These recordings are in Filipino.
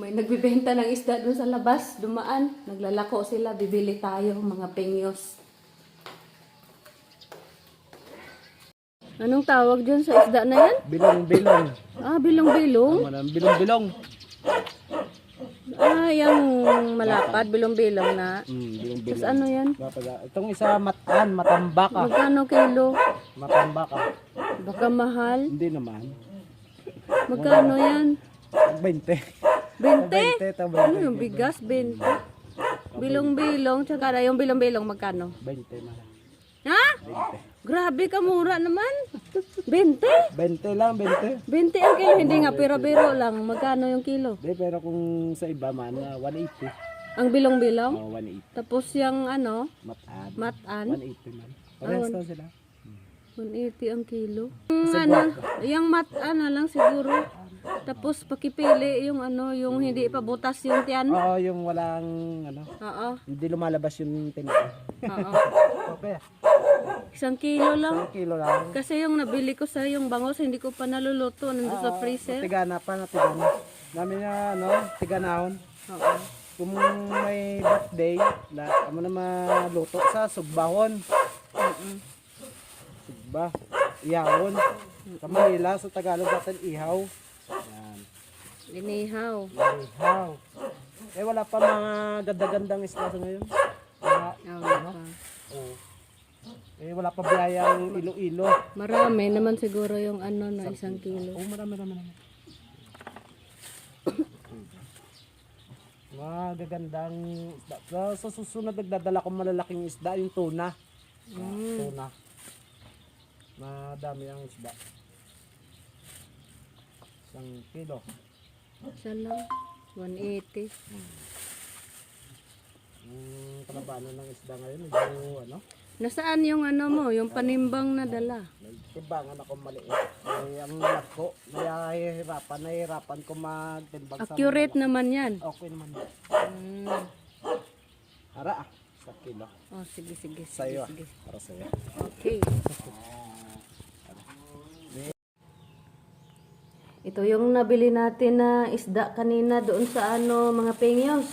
May nagbibenta ng isda doon sa labas, dumaan. Naglalako sila, bibili tayo, mga penyos. Anong tawag dyan sa isda na yan? Bilong-bilong. Ah, bilong-bilong. Bilong-bilong. Ah, yung malapad, bilong-bilong na. Tapos bilong-bilong. ano yan? Itong isa matan, matambaka. Magkano kilo? Matambaka. Baka mahal. Hindi naman. Magkano yan? 20. 20? 20 to Ano 20. yung bigas? 20? Bilong-bilong. Tsaka na yung bilong-bilong magkano? 20 na. Ha? 20. Grabe ka mura naman. 20? 20 lang, 20. 20 ang kilo. Hindi nga, pero-pero lang. Magkano yung kilo? Di, pero kung sa iba man, ah, 180. Ang bilong-bilong? Oh, 180. Tapos yung ano, Matan. matan, 180 man. Parehas daw sila. 180 ang kilo. Yung ano, yung matan na lang siguro. Tapos pakipili yung ano, yung hindi pa butas yung tiyan. Oo, yung walang, ano, Oo. hindi lumalabas yung tinapa. Oo. Okay. Isang kilo lang. Isang kilo lang. Kasi yung nabili ko sa yung bangos, hindi ko pa naluluto. Nandun sa freezer. Tigana pa na tigana. Dami na, ano, tiganahon. Oo. Kung may birthday, na, amo na maluto sa sugbahon. Sugba. Ihawon. Sa Manila, sa Tagalog natin ihaw. Yan. Linihaw. Ihaw. Eh wala pa mga ganda-gandang isla sa ngayon. Wala. Ah, wala pa. Oh. Eh wala pa biyayang ilo-ilo. Marami naman siguro yung ano na isang kilo. Oh, marami naman naman. Magagandang isda. Sa, sa susunod nagdadala ko malalaking isda, yung tuna. Ah, Tuna. Madami ang isda. Isang kilo. Isa lang. 180. Yung kalabano ng isda ngayon, medyo ano, Nasaan yung ano mo, yung panimbang na dala? nagtimbangan ako maliit. Eh, ang anak ko, nahihirapan, nahihirapan ko magtimbang sa Accurate naman yan. Okay naman. Mm. Ara ah, sa kilo. Oh, sige, sige, sige, Sa'yo ah. sige. Para sa'yo. Okay. Ito yung nabili natin na isda kanina doon sa ano, mga penyos.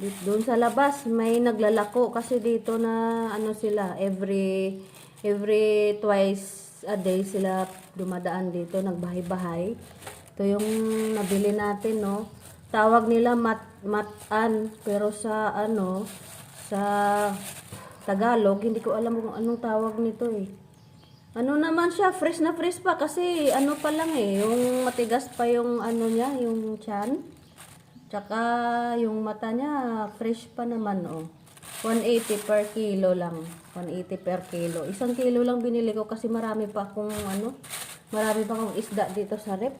Di- Doon sa labas, may naglalako kasi dito na ano sila, every every twice a day sila dumadaan dito, nagbahay-bahay. Ito yung nabili natin, no. Tawag nila mat matan, pero sa ano, sa Tagalog, hindi ko alam kung anong tawag nito eh. Ano naman siya, fresh na fresh pa kasi ano pa lang eh, yung matigas pa yung ano niya, yung chan. Tsaka yung mata niya, fresh pa naman oh. 180 per kilo lang. 180 per kilo. Isang kilo lang binili ko kasi marami pa akong ano, marami pa akong isda dito sa rep.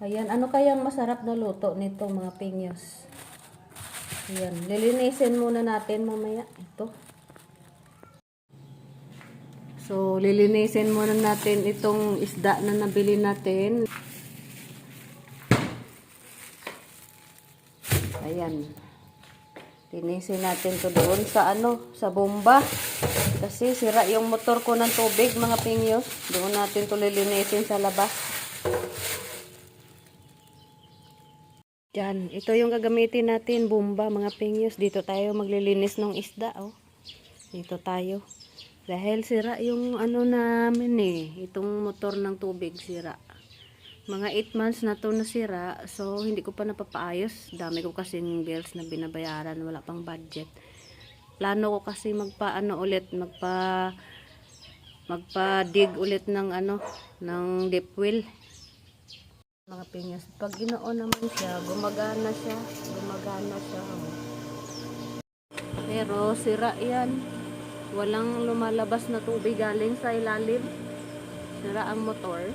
Ayan, ano kayang masarap na luto nito mga pinyos? Ayan, lilinisin muna natin mamaya. Ito. So, lilinisin muna natin itong isda na nabili natin. Ayan. Linisin natin to doon sa ano, sa bomba. Kasi sira yung motor ko ng tubig, mga pinyos. Doon natin to lilinisin sa labas. Diyan, ito yung gagamitin natin, bomba, mga pinyos. Dito tayo maglilinis ng isda, oh. Dito tayo. Dahil sira yung ano namin eh, itong motor ng tubig sira. Mga 8 months na to nasira, so hindi ko pa napapaayos. Dami ko kasing bills na binabayaran, wala pang budget. Plano ko kasi magpaano ulit, magpa magpa-dig ulit ng ano, ng deep well. Mga pinyas, pag inoon naman siya, gumagana siya, gumagana siya. Pero sira yan. Walang lumalabas na tubig galing sa ilalim. Sira ang motor.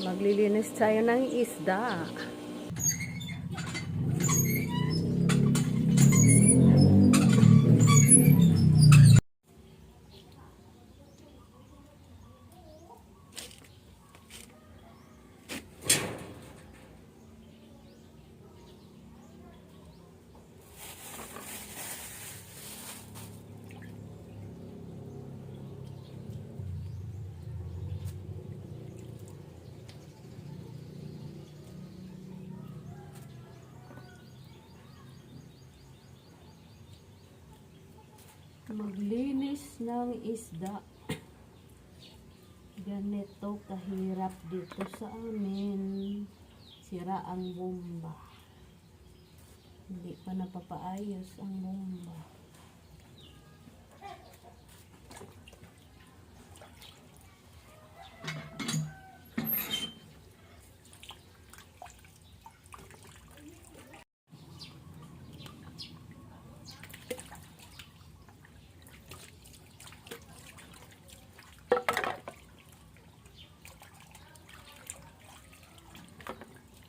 Maglilinis tayo ng isda. Maglinis ng isda. Ganito kahirap dito sa amin. Sira ang bomba. Hindi pa napapaayos ang bomba.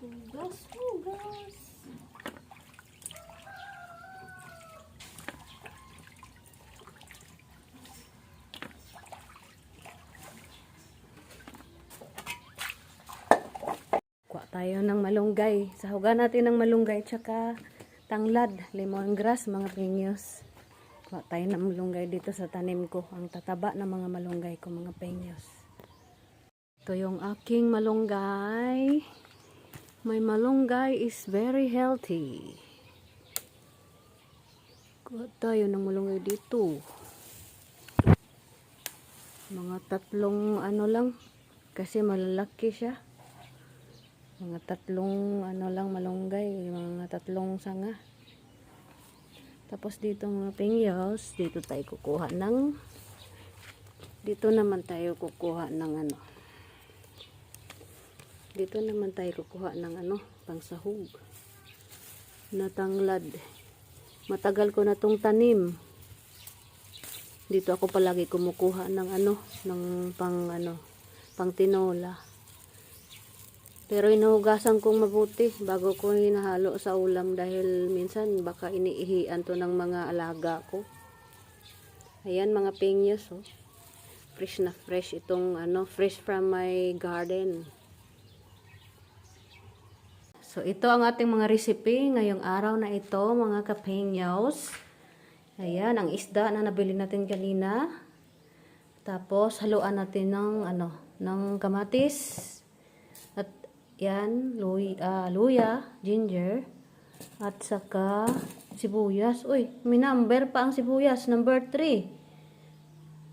Hugas, hugas. Kuha tayo ng malunggay. Sahugan natin ng malunggay tsaka tanglad, lemongrass, mga penyos. Kuha tayo ng malunggay dito sa tanim ko. Ang tataba ng mga malunggay ko, mga penyos. Ito yung aking malunggay. My malunggay is very healthy. Kuha tayo ng malunggay dito. Mga tatlong ano lang. Kasi malalaki siya. Mga tatlong ano lang malunggay. Mga tatlong sanga. Tapos dito mga pinyos. Dito tayo kukuha ng dito naman tayo kukuha ng ano dito naman tayo kukuha ng ano, pangsahog. Natanglad. Matagal ko na tong tanim. Dito ako palagi kumukuha ng ano, ng pang ano, pang tinola. Pero inuhugasan kong mabuti bago ko hinahalo sa ulam dahil minsan baka iniihian to ng mga alaga ko. Ayan mga pinyos oh. Fresh na fresh itong ano, fresh from my garden. So, ito ang ating mga recipe ngayong araw na ito, mga kapenyos. Ayan, ang isda na nabili natin kanina. Tapos, haluan natin ng, ano, ng kamatis. At, yan, luy, ah, luya, ginger. At saka, sibuyas. Uy, may number pa ang sibuyas. Number 3.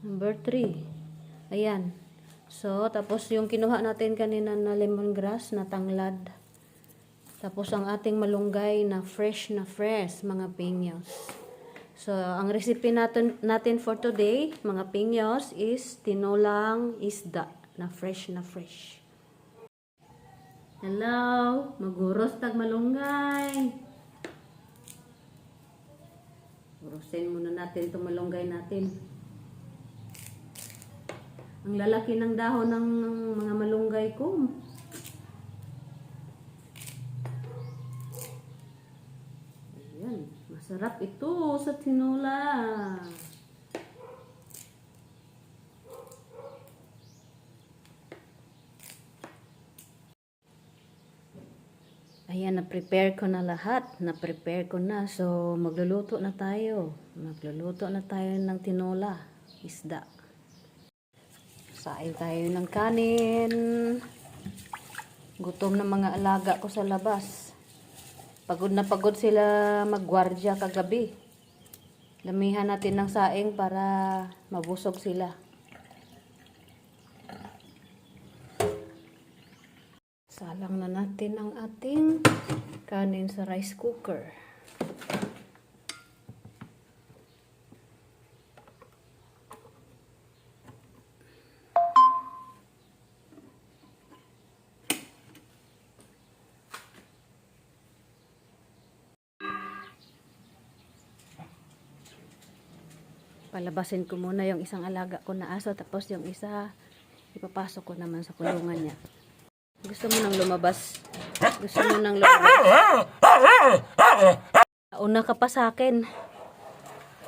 Number 3. Ayan. So, tapos yung kinuha natin kanina na lemongrass na tanglad. Tapos ang ating malunggay na fresh na fresh, mga pinyos. So, ang recipe natin, natin for today, mga pinyos, is tinolang isda na fresh na fresh. Hello, maguros tag malunggay. Urusin muna natin itong malunggay natin. Ang lalaki ng dahon ng mga malunggay ko. Ayan, masarap ito sa tinola. Ayan, na-prepare ko na lahat. Na-prepare ko na. So, magluluto na tayo. Magluluto na tayo ng tinola. Isda. Sain tayo ng kanin. Gutom na mga alaga ko sa labas. Pagod na pagod sila magwardya kagabi. Lamihan natin ng saing para mabusog sila. Salang na natin ang ating kanin sa rice cooker. Palabasin ko muna yung isang alaga ko na aso tapos yung isa ipapasok ko naman sa kulungan niya. Gusto mo nang lumabas? Gusto mo nang lumabas? Una ka pa sa akin.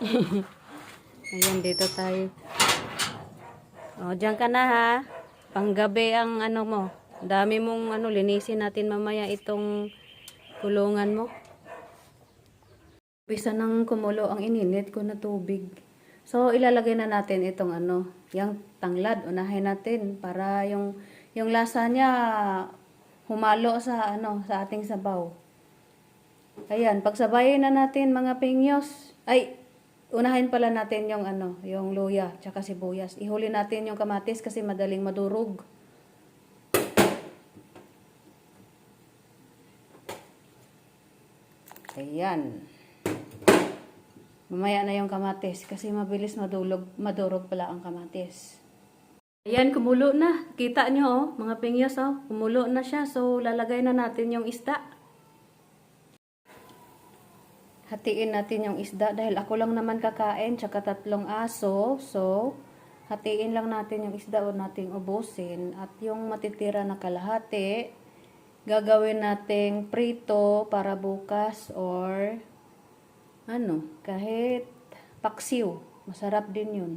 Ayan, dito tayo. O, dyan ka na ha. Panggabi ang ano mo. Dami mong ano, linisin natin mamaya itong kulungan mo. Pisa nang kumulo ang ininit ko na tubig. So, ilalagay na natin itong ano, yung tanglad. Unahin natin para yung yung lasa niya humalo sa ano, sa ating sabaw. Ayan, pagsabayin na natin mga pinyos. Ay, unahin pala natin yung ano, yung luya, tsaka sibuyas. Ihuli natin yung kamatis kasi madaling madurog. Ayan. Mamaya na yung kamatis kasi mabilis madulog, madurog pala ang kamatis. Ayan, kumulo na. Kita nyo, oh, mga pingyos, oh. Kumulo na siya. So, lalagay na natin yung isda. Hatiin natin yung isda dahil ako lang naman kakain, tsaka tatlong aso. So, hatiin lang natin yung isda o nating ubusin. At yung matitira na kalahati, gagawin nating prito para bukas or ano, kahit paksiw. Masarap din yun.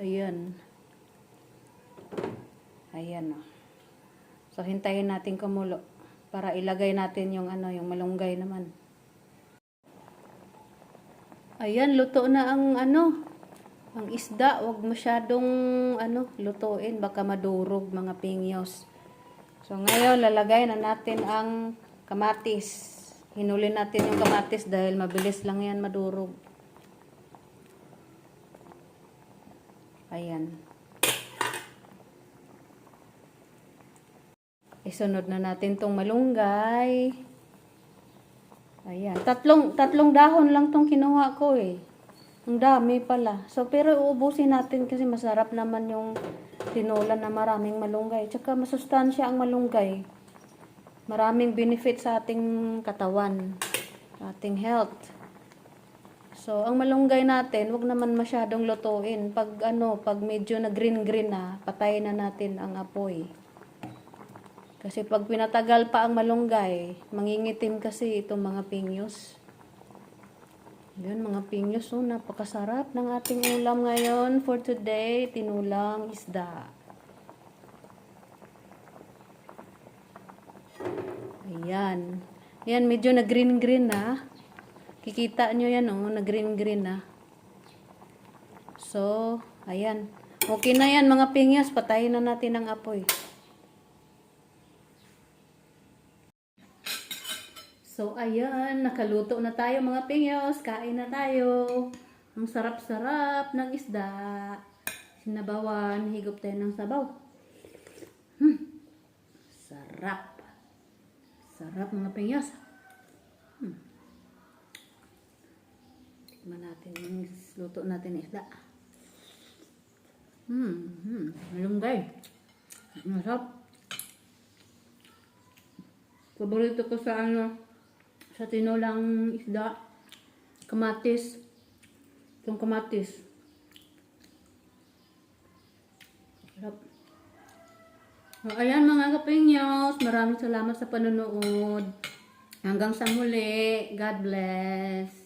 Ayan. Ayan o. So, hintayin natin kumulo para ilagay natin yung ano, yung malunggay naman. Ayan, luto na ang ano, ang isda. Huwag masyadong ano, lutuin. Baka madurog mga pingyos. So, ngayon, lalagay na natin ang kamatis. Hinuli natin yung kamatis dahil mabilis lang yan madurog. Ayan. Isunod na natin tong malunggay. Ayan. Tatlong, tatlong dahon lang tong kinuha ko eh. Ang dami pala. So, pero uubusin natin kasi masarap naman yung tinola na maraming malunggay. Tsaka masustansya ang malunggay. Maraming benefit sa ating katawan. Sa ating health. So, ang malunggay natin, wag naman masyadong lutuin. Pag ano, pag medyo na green-green na, patayin na natin ang apoy. Kasi pag pinatagal pa ang malunggay, mangingitim kasi itong mga pinyos. Yun, mga pinyos, oh, napakasarap ng ating ulam ngayon for today, tinulang isda. Ayan. Ayan, medyo na green-green na. Kikita nyo yan, oh, na green-green na. So, ayan. Okay na yan, mga pinyos. Patayin na natin ang apoy. So, ayan. Nakaluto na tayo, mga pinyos. Kain na tayo. Ang sarap-sarap ng isda. Sinabawan. Higop tayo ng sabaw. Hmm. Sarap. Sarap, mga pinyos. Tikman natin yung luto natin isda. Hmm, hmm, malunggay. Masarap. Paborito ko sa ano, sa tinulang isda, kamatis. Itong kamatis. So, ayan mga kapinyos, maraming salamat sa panonood. Hanggang sa muli. God bless.